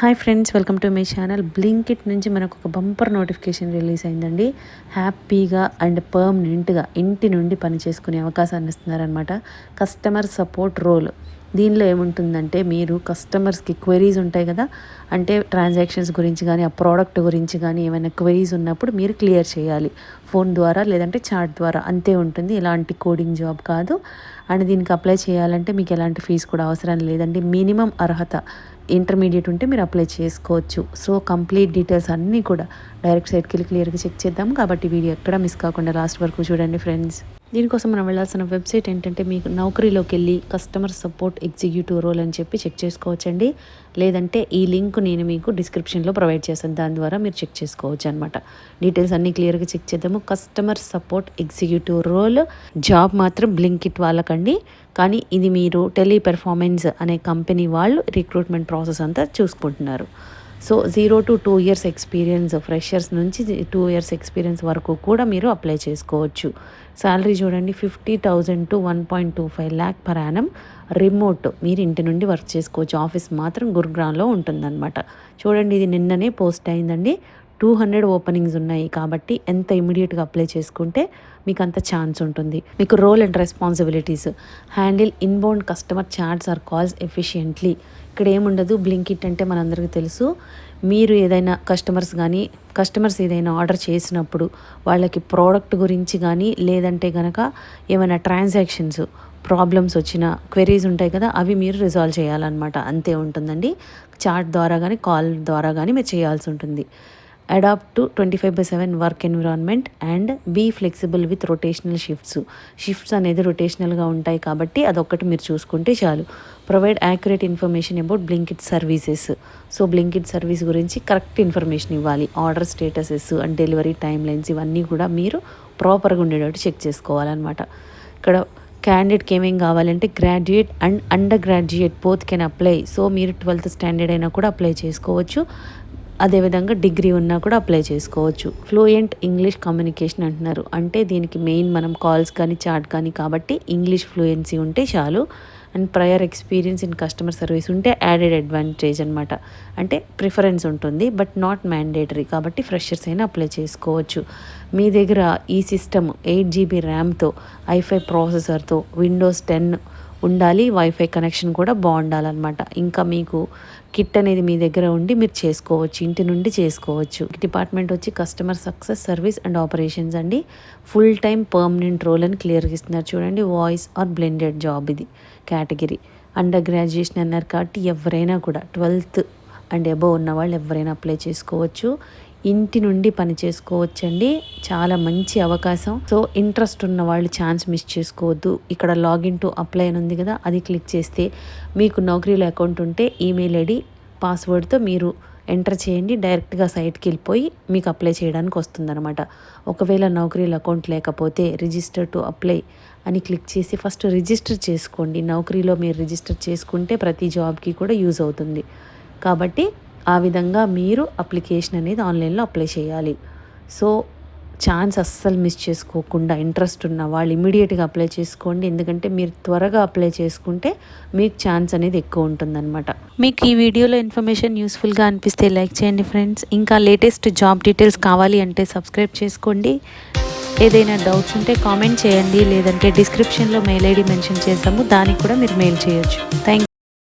Hi friends welcome to my channel. Blinkit నుంచి మనకు ఒక బంపర్ నోటిఫికేషన్ రిలీజ్ అయిందండి. హ్యాపీగా అండ్ పర్మనెంట్గా ఇంటి నుండి పని చేసుకునే అవకాశాన్ని ఇస్తున్నారనమాట కస్టమర్ సపోర్ట్ రోల్. దీనిలో ఏముంటుందంటే మీరు కస్టమర్స్కి క్వెరీస్ ఉంటాయి కదా అంటే ట్రాన్సాక్షన్స్ గురించి కానీ ఆ ప్రోడక్ట్ గురించి కానీ ఏమైనా క్వెరీస్ ఉన్నప్పుడు మీరు క్లియర్ చేయాలి. ఫోన్ ద్వారా లేదంటే చాట్ ద్వారా అంతే ఉంటుంది. ఎలాంటి కోడింగ్ జాబ్ కాదు. అండ్ దీనికి అప్లై చేయాలంటే మీకు ఎలాంటి ఫీజు కూడా అవసరం లేదండి. మినిమం అర్హత ఇంటర్మీడియట్ ఉంటే మీరు అప్లై చేసుకోవచ్చు. సో కంప్లీట్ డీటెయిల్స్ అన్నీ కూడా డైరెక్ట్ సైట్కి వెళ్ళి క్లియర్గా చెక్ చేద్దాం కాబట్టి వీడియో ఎక్కడ మిస్ కాకుండా లాస్ట్ వరకు చూడండి ఫ్రెండ్స్ దీనికోసం మనం వెళ్ళాల్సిన వెబ్సైట్ ఏంటంటే మీకు నౌకరీలోకి వెళ్ళి కస్టమర్ సపోర్ట్ ఎగ్జిక్యూటివ్ రోల్ అని చెప్పి చెక్ చేసుకోవచ్చండి. లేదంటే ఈ లింక్ నేను మీకు డిస్క్రిప్షన్లో ప్రొవైడ్ చేస్తాను దాని ద్వారా మీరు చెక్ చేసుకోవచ్చు అనమాట డీటెయిల్స్ అన్నీ క్లియర్గా చెక్ చేద్దాము. Customer support executive role job మాత్రం బ్లింకిట్ వాళ్ళకండి. కానీ ఇది మీరు టెలి పెర్ఫార్మెన్స్ అనే కంపెనీ వాళ్ళు రిక్రూట్మెంట్ ప్రాసెస్ అంతా చూసుకుంటున్నారు. So zero to two years experience freshers నుంచి టూ ఇయర్స్ ఎక్స్పీరియన్స్ వరకు కూడా మీరు అప్లై చేసుకోవచ్చు. శాలరీ చూడండి fifty thousand to one point two five lakh per annum remote మీరు ఇంటి నుండి వర్క్ చేసుకోవచ్చు. ఆఫీస్ మాత్రం గురుగ్రామ్లో ఉంటుందన్నమాట. చూడండి ఇది నిన్ననే పోస్ట్ అయిందండి. టూ హండ్రెడ్ ఓపెనింగ్స్ ఉన్నాయి కాబట్టి ఎంత ఇమీడియట్గా అప్లై చేసుకుంటే మీకు అంత ఛాన్స్ ఉంటుంది. మీకు role and responsibilities handle inbound customer chats or calls efficiently. ఇక్కడ ఏముండదు బ్లింకిట్ అంటే మనందరికీ తెలుసు. మీరు ఏదైనా కస్టమర్స్ కానీ కస్టమర్స్ ఏదైనా ఆర్డర్ చేసినప్పుడు వాళ్ళకి ప్రోడక్ట్ గురించి కానీ లేదంటే కనుక ఏమైనా ట్రాన్సాక్షన్స్ ప్రాబ్లమ్స్ వచ్చిన క్వెరీస్ ఉంటాయి కదా అవి మీరు రిజాల్వ్ చేయాలన్నమాట. అంతే ఉంటుందండి. చాట్ ద్వారా కానీ కాల్ ద్వారా కానీ మీరు చేయాల్సి ఉంటుంది. Adapt to twenty five by seven work environment and be flexible with rotational shifts shifts అనేది రొటేషనల్గా ఉంటాయి కాబట్టి అదొక్కటి మీరు చూసుకుంటే చాలు. Provide accurate information about Blinkit services so Blinkit service గురించి కరెక్ట్ ఇన్ఫర్మేషన్ ఇవ్వాలి. Order statuses and delivery timelines ఇవన్నీ కూడా మీరు ప్రాపర్గా ఉండేటట్టు చెక్ చేసుకోవాలన్నమాట. ఇక్కడ క్యాండిడేట్కి ఏమేం కావాలంటే graduate and under graduate both can apply so మీరు ట్వెల్త్ స్టాండర్డ్ అయినా కూడా అప్లై చేసుకోవచ్చు. అదేవిధంగా డిగ్రీ ఉన్నా కూడా అప్లై చేసుకోవచ్చు. ఫ్లూయెంట్ ఇంగ్లీష్ కమ్యూనికేషన్ అంటున్నారు. అంటే దీనికి మెయిన్ మనం కాల్స్ కానీ చాట్ కానీ కాబట్టి ఇంగ్లీష్ ఫ్లూయెన్సీ ఉంటే చాలు. And prior experience in customer service ఉంటే యాడెడ్ అడ్వాంటేజ్ అనమాట అంటే ప్రిఫరెన్స్ ఉంటుంది బట్ నాట్ మ్యాండేటరీ కాబట్టి ఫ్రెషర్స్ అయినా అప్లై చేసుకోవచ్చు. మీ దగ్గర ఈ సిస్టమ్ ఎయిట్ జీబీ ర్యామ్తో ఐఫై ప్రాసెసర్తో విండోస్ టెన్ ఉండాలి వైఫై కనెక్షన్ కూడా బాగుండాలన్నమాట. ఇంకా మీకు కిట్ అనేది మీ దగ్గర ఉండి మీరు చేసుకోవచ్చు ఇంటి నుండి చేసుకోవచ్చు. డిపార్ట్మెంట్ వచ్చి customer success service and operations అండి. ఫుల్ టైం పర్మనెంట్ రోల్ అని క్లియర్గా ఇస్తున్నారు. చూడండి వాయిస్ ఆర్ బ్లెండెడ్ జాబ్ ఇది కేటగిరీ అండర్ గ్రాడ్యుయేషన్ అన్నారు కాబట్టి ఎవరైనా కూడా ట్వెల్త్ అండ్ అబవ్ ఉన్న వాళ్ళు ఎవరైనా అప్లై చేసుకోవచ్చు. ఇంటి నుండి పని చేసుకోవచ్చండి. చాలా మంచి అవకాశం. సో ఇంట్రెస్ట్ ఉన్న వాళ్ళు ఛాన్స్ మిస్ చేసుకోవద్దు. ఇక్కడ లాగిన్ టు అప్లై అని ఉంది కదా అది క్లిక్ చేస్తే మీకు నౌకరీలో అకౌంట్ ఉంటే ఈమెయిల్ ఐడి పాస్వర్డ్తో మీరు ఎంటర్ చేయండి. డైరెక్ట్గా సైట్కి వెళ్ళిపోయి మీకు అప్లై చేయడానికి వస్తుందన్నమాట. ఒకవేళ నౌకరీల అకౌంట్ లేకపోతే రిజిస్టర్ టు అప్లై అని క్లిక్ చేసి ఫస్ట్ రిజిస్టర్ చేసుకోండి. నౌకరీలో మీరు రిజిస్టర్ చేసుకుంటే ప్రతి జాబ్కి కూడా యూజ్ అవుతుంది. కాబట్టి ఆ విధంగా మీరు అప్లికేషన్ అనేది ఆన్లైన్లో అప్లై చేయాలి. సో ఛాన్స్ అస్సలు మిస్ చేసుకోకుండా ఇంట్రెస్ట్ ఉన్న వాళ్ళు ఇమీడియట్గా అప్లై చేసుకోండి. ఎందుకంటే మీరు త్వరగా అప్లై చేసుకుంటే మీకు ఛాన్స్ అనేది ఎక్కువ ఉంటుందన్నమాట. మీకు ఈ వీడియోలో ఇన్ఫర్మేషన్ యూస్ఫుల్గా అనిపిస్తే లైక్ చేయండి ఫ్రెండ్స్. ఇంకా లేటెస్ట్ జాబ్ డీటెయిల్స్ కావాలి అంటే సబ్స్క్రైబ్ చేసుకోండి. ఏదైనా డౌట్స్ ఉంటే కామెంట్ చేయండి. లేదంటే డిస్క్రిప్షన్లో మెయిల్ ఐడి మెన్షన్ చేస్తాము దానికి కూడా మీరు మెయిల్ చేయొచ్చు. థ్యాంక్